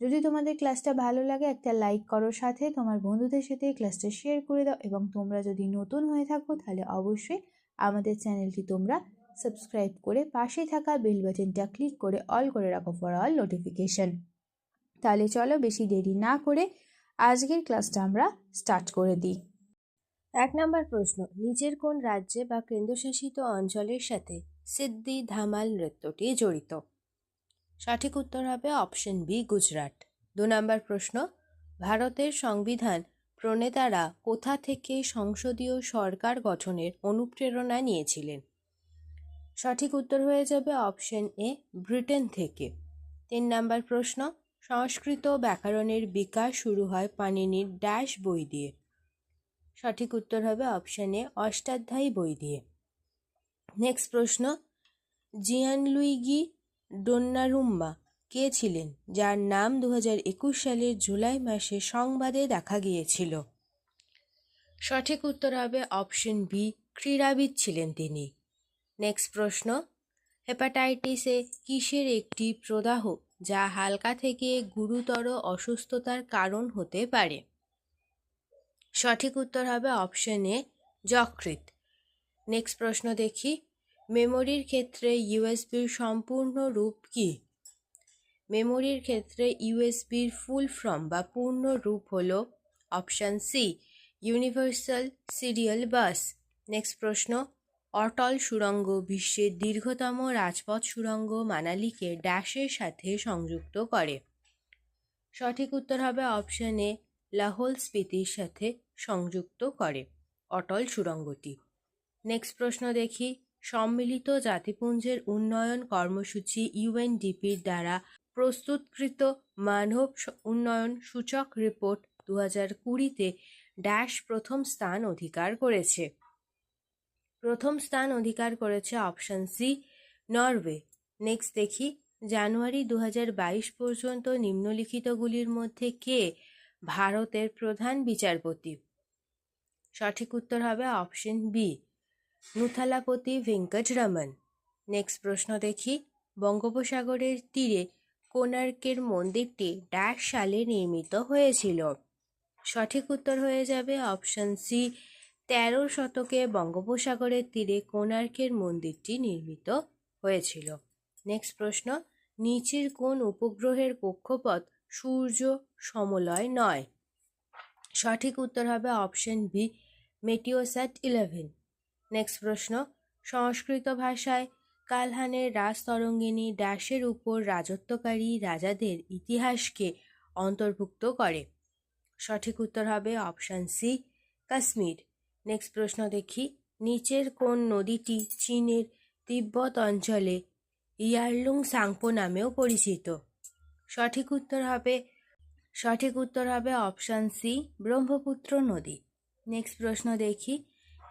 যদি তোমাদের ক্লাসটা ভালো লাগে, একটা লাইক করো সাথে। তোমার বন্ধুদের সাথে ক্লাসটা শেয়ার করে দাও এবং তোমরা যদি নতুন হয়ে থাকো, তাহলে অবশ্যই আমাদের চ্যানেলটি তোমরা সাবস্ক্রাইব করে পাশে থাকা বেল বাটনটা ক্লিক করে অল করে রাখো ফর অল নোটিফিকেশন তাহলে চলো বেশি দেরি না করে আজকের ক্লাসটা আমরা স্টার্ট করে দিই। এক নম্বর প্রশ্ন, নিজের কোন রাজ্যে বা কেন্দ্রশাসিত অঞ্চলের সাথে সিদ্ধি ধামাল নৃত্যটি জড়িত? সঠিক উত্তর হবে অপশন বি, গুজরাট। দু নম্বর প্রশ্ন, ভারতের সংবিধান প্রণেতারা কোথা থেকে সংসদীয় সরকার গঠনের অনুপ্রেরণা নিয়েছিলেন? সঠিক উত্তর হয়ে যাবে অপশন এ, ব্রিটেন থেকে। তিন নম্বর প্রশ্ন, সংস্কৃত ব্যাকরণের বিকাশ শুরু হয় পানিনির ড্যাশ বই দিয়ে। সঠিক উত্তর হবে অপশন এ, অষ্টাধ্যায়ী বই দিয়ে। নেক্সট প্রশ্ন, জিয়ানলুইগি ডোন্নারুম্মা কে ছিলেন? যার নাম দু সালের জুলাই মাসে সংবাদে দেখা গিয়েছিল। সঠিক উত্তর হবে অপশন বি, ক্রীড়াবিদ ছিলেন তিনি। নেক্সট প্রশ্ন, হেপাটাইটিসে কিসের একটি প্রদাহ যা হালকা থেকে গুরুতর অসুস্থতার কারণ হতে পারে? সঠিক উত্তর হবে অপশন এ যকৃত নেক্সট প্রশ্ন দেখি মেমোরির ক্ষেত্রে ইউএসবির সম্পূর্ণ রূপ কি? মেমোরির ক্ষেত্রে ইউএসবির ফুল ফর্ম বা পূর্ণ রূপ হল option C, universal serial bus. Next প্রশ্ন, অটল সুড়ঙ্গ বিশ্বের দীর্ঘতম রাজপথ সুড়ঙ্গ মানালিকে ড্যাশের সাথে সংযুক্ত করে। সঠিক উত্তর হবে অপশন এ, লাহোল স্পিতির সাথে সংযুক্ত করে অটল সুড়ঙ্গটি। নেক্সট প্রশ্ন দেখি সম্মিলিত জাতিপুঞ্জের উন্নয়ন কর্মসূচি ইউএনডিপির দ্বারা প্রস্তুতকৃত মানব উন্নয়ন সূচক রিপোর্ট দু হাজার কুড়িতে ড্যাশ প্রথম স্থান অধিকার করেছে। প্রথম স্থান অধিকার করেছে অপশন সি নরওয়ে নেক্সট দেখি, জানুয়ারি দু হাজার বাইশ পর্যন্ত নিম্নলিখিতগুলির মধ্যে কে ভারতের প্রধান বিচারপতি? সঠিক উত্তর হবে option B Nuthalapati Venkataramana next প্রশ্ন দেখি। বঙ্গোপসাগরের তীরে কোণার্কের মন্দিরটি ড্যাশ সালে নির্মিত হয়েছিল। সঠিক উত্তর হয়ে যাবে অপশন সি তেরো শতকে বঙ্গোপসাগরের তীরে কোণার্কের মন্দিরটি নির্মিত হয়েছিল। নেক্সট প্রশ্ন। নিচের কোন উপগ্রহের কক্ষপথ সূর্য সমলয় নয়। সঠিক উত্তর হবে option B Meteosat eleven next প্রশ্ন, সংস্কৃত ভাষায় কালহানের রাজতরঙ্গিনী ড্যাশের উপর রাজত্বকারী রাজাদের ইতিহাসকে অন্তর্ভুক্ত করে। সঠিক উত্তর হবে অপশান সি কাশ্মীর। নেক্সট প্রশ্ন দেখি, নিচের কোন নদীটি চীনের তিব্বত অঞ্চলে ইয়ারলুং সাংপো নামেও পরিচিত? সঠিক উত্তর হবে, সঠিক উত্তর হবে অপশান সি ব্রহ্মপুত্র নদী। নেক্সট প্রশ্ন দেখি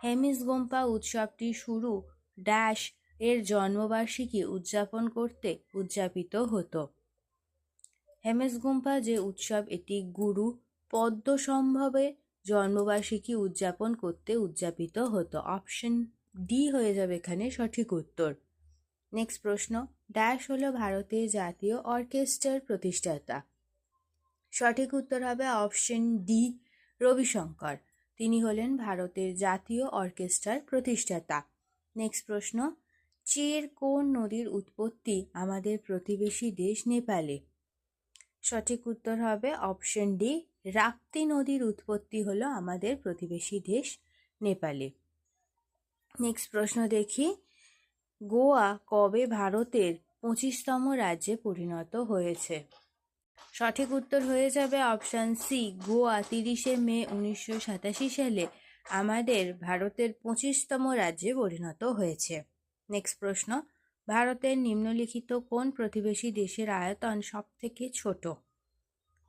হেমিসগোম্পা উৎসবটি শুরু ড্যাশ এর জন্মবার্ষিকী উদযাপন করতে উদযাপিত হতো। হেমেসগুম্পা যে উৎসব এটি গুরু পদ্ম সম্ভবে জন্মবার্ষিকী উদযাপন করতে উদযাপিত হতো। অপশন ডি হয়ে যাবে এখানে সঠিক উত্তর। নেক্সট প্রশ্ন, ড্যাশ হলো ভারতের জাতীয় অর্কেস্ট্রার প্রতিষ্ঠাতা। সঠিক উত্তর হবে অপশন ডি রবিশঙ্কর। তিনি হলেন ভারতের জাতীয় অর্কেস্ট্রার প্রতিষ্ঠাতা। নেক্সট প্রশ্ন, চের কোন নদীর উৎপত্তি আমাদের প্রতিবেশী দেশ নেপালে? সঠিক উত্তর হবে অপশন ডি, রাপ্তি নদীর উৎপত্তি হলো আমাদের প্রতিবেশী দেশ নেপালে। নেক্সট প্রশ্ন দেখি, গোয়া কবে ভারতের পঁচিশতম রাজ্যে পরিণত হয়েছে? সঠিক উত্তর হয়ে যাবে অপশান সি গোয়া, তিরিশে মে উনিশশো সাতাশি সালে। আমাদের ভারতের পঁচিশতম রাজ্যে পরিণত হয়েছে। নেক্সট প্রশ্ন, ভারতের নিম্নলিখিত কোন প্রতিবেশী দেশের আয়তন সব থেকে ছোট?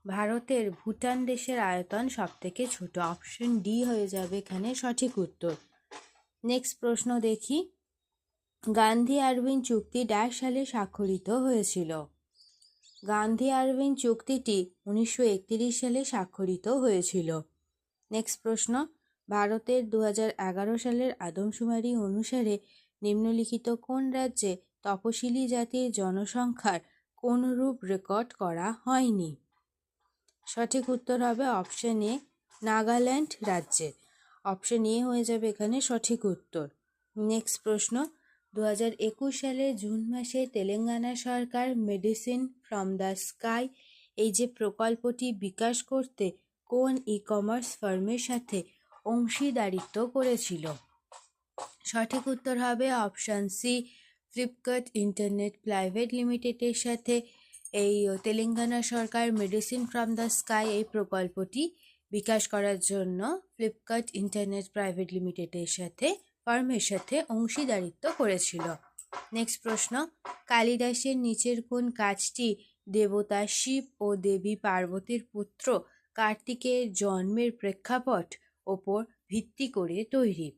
ভারতের ভুটান দেশের আয়তন সবথেকে ছোট। অপশন ডি হয়ে যাবে এখানে সঠিক উত্তর। নেক্সট প্রশ্ন দেখি। গান্ধী আরবিন চুক্তি ড্যাশ সালে স্বাক্ষরিত হয়েছিল। গান্ধী আরবিন চুক্তিটি উনিশশো সালে স্বাক্ষরিত হয়েছিল। নেক্সট প্রশ্ন, ভারতের দু হাজার এগারো সালের আদমশুমারি অনুসারে নিম্নলিখিত কোন রাজ্যে তপশিলি জাতির জনসংখ্যার কোনরূপ রেকর্ড করা হয়নি? সঠিক উত্তর হবে অপশন এ, নাগাল্যান্ড রাজ্যে। অপশন এ হয়ে যাবে এখানে সঠিক উত্তর। নেক্সট প্রশ্ন দু হাজার একুশ সালের জুন মাসে তেলেঙ্গানা সরকার মেডিসিন ফ্রম দ্য স্কাই এই যে প্রকল্পটি বিকাশ করতে কোন ই কমার্স ফার্মের সাথে অংশীদারিত্ব করেছিল? সঠিক উত্তর হবে option C, Flipkart internet private লিমিটেডের সাথে। এই তেলেঙ্গানা সরকার মেডিসিন ফ্রম দ্য স্কাই এই প্রকল্পটি বিকাশ করার জন্য ফ্লিপকার্ট ইন্টারনেট প্রাইভেট লিমিটেডের সাথে ফার্মের সাথে অংশীদারিত্ব করেছিল। নেক্সট প্রশ্ন, কালিদাসের নিচের কোন কাজটি দেবতা শিব ও দেবী পার্বতীর পুত্র কার্তিকের জন্মের প্রেক্ষাপট ওপর ভিত্তি করে তৈরি?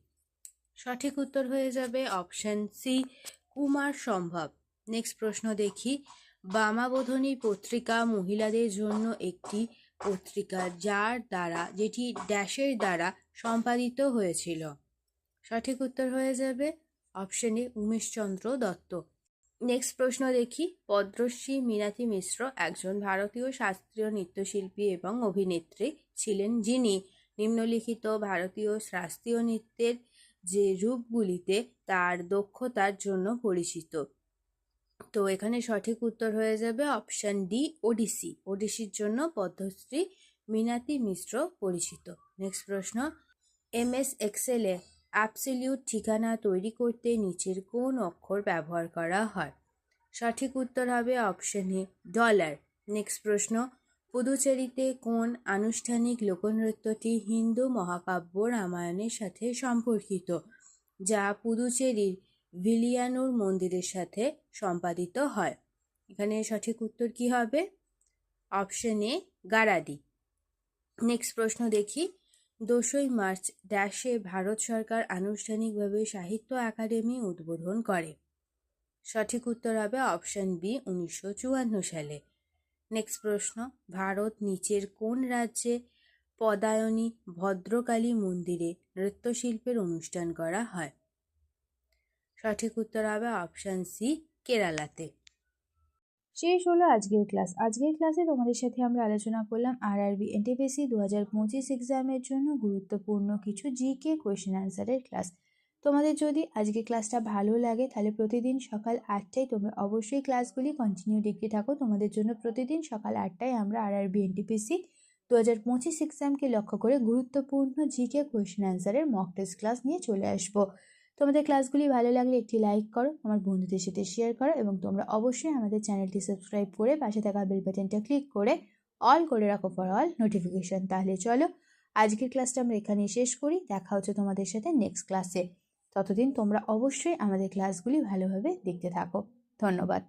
সঠিক উত্তর হয়ে যাবে অপশন সি কুমার সম্ভব। নেক্সট প্রশ্ন দেখি, বামাবোধনী পত্রিকা মহিলাদের জন্য একটি পত্রিকা যার দ্বারা, যেটি ড্যাশের দ্বারা সম্পাদিত হয়েছিল। সঠিক উত্তর হয়ে যাবে অপশনে উমেশচন্দ্র দত্ত। নেক্সট প্রশ্ন দেখি, পদ্মশ্রী মিনাতি মিশ্র একজন ভারতীয় শাস্ত্রীয় নৃত্যশিল্পী এবং অভিনেত্রী ছিলেন যিনি নিম্নলিখিত ভারতীয় শাস্ত্রীয় নৃত্যের যে রূপগুলিতে তার দক্ষতার জন্য পরিচিত। তো এখানে সঠিক উত্তর হয়ে যাবে অপশান ডি ওডিসি ওডিসির জন্য পদ্মশ্রী মিনাতি মিশ্র পরিচিত। নেক্সট প্রশ্ন এম এস এক্সেলে অ্যাবসলিউট ঠিকানা তৈরি করতে নিচের কোন অক্ষর ব্যবহার করা হয়? সঠিক উত্তর হবে অপশন এ ডলার নেক্সট প্রশ্ন, পুদুচেরিতে কোন আনুষ্ঠানিক লোকনৃত্যটি হিন্দু মহাকাব্য রামায়ণের সাথে সম্পর্কিত, যা পুদুচেরির ভিলিয়ানুর মন্দিরের সাথে সম্পাদিত হয়? এখানে সঠিক উত্তর কি হবে? Option A গারাদি। নেক্সট প্রশ্ন দেখি দোসই মার্চ ড্যাশে ভারত সরকার আনুষ্ঠানিকভাবে সাহিত্য একাডেমি উদ্বোধন করে। সঠিক উত্তর হবে অপশান বি, উনিশশো চুয়ান্ন সালে। নেক্সট প্রশ্ন, ভারত নিচের কোন রাজ্যে পদায়নী ভদ্রকালী মন্দিরে নৃত্যশিল্পের অনুষ্ঠান করা হয়? সঠিক উত্তর হবে অপশান সি, কেরালাতে। শেষ হলো আজকের ক্লাস। আজকের ক্লাসে তোমাদের সাথে আমরা আলোচনা করলাম আর আরবি এনটিপিসি দু হাজার পঁচিশ এক্সামের জন্য গুরুত্বপূর্ণ কিছু জিকে কোয়েশ্চেন অ্যান্সারের ক্লাস তোমাদের যদি আজকে ক্লাসটা ভালো লাগে, তাহলে প্রতিদিন সকাল আটটায় তোমরা অবশ্যই ক্লাসগুলি কন্টিনিউ দেখতে থাকো। তোমাদের জন্য প্রতিদিন সকাল আটটায় আমরা আর আরবি এনটিপিসি দু হাজার পঁচিশ এক্সামকে লক্ষ্য করে গুরুত্বপূর্ণ জিকে কোয়েশ্চেন অ্যান্সারের মক টেস্ট ক্লাস নিয়ে চলে আসব। তোমাদের ক্লাসগুলি ভালো লাগলে একটি লাইক করো, আমার বন্ধুদের সাথে শেয়ার করো এবং তোমরা অবশ্যই আমাদের চ্যানেলটি সাবস্ক্রাইব করে পাশে থাকা বেল বাটনটা ক্লিক করে অল করে রাখো ফর অল নোটিফিকেশন তাহলে চলো আজকের ক্লাসটা আমরা এখানেই শেষ করি, দেখা হচ্ছে তোমাদের সাথে নেক্সট ক্লাসে ততদিন তোমরা অবশ্যই আমাদের ক্লাসগুলি ভালোভাবে দেখতে থাকো। ধন্যবাদ।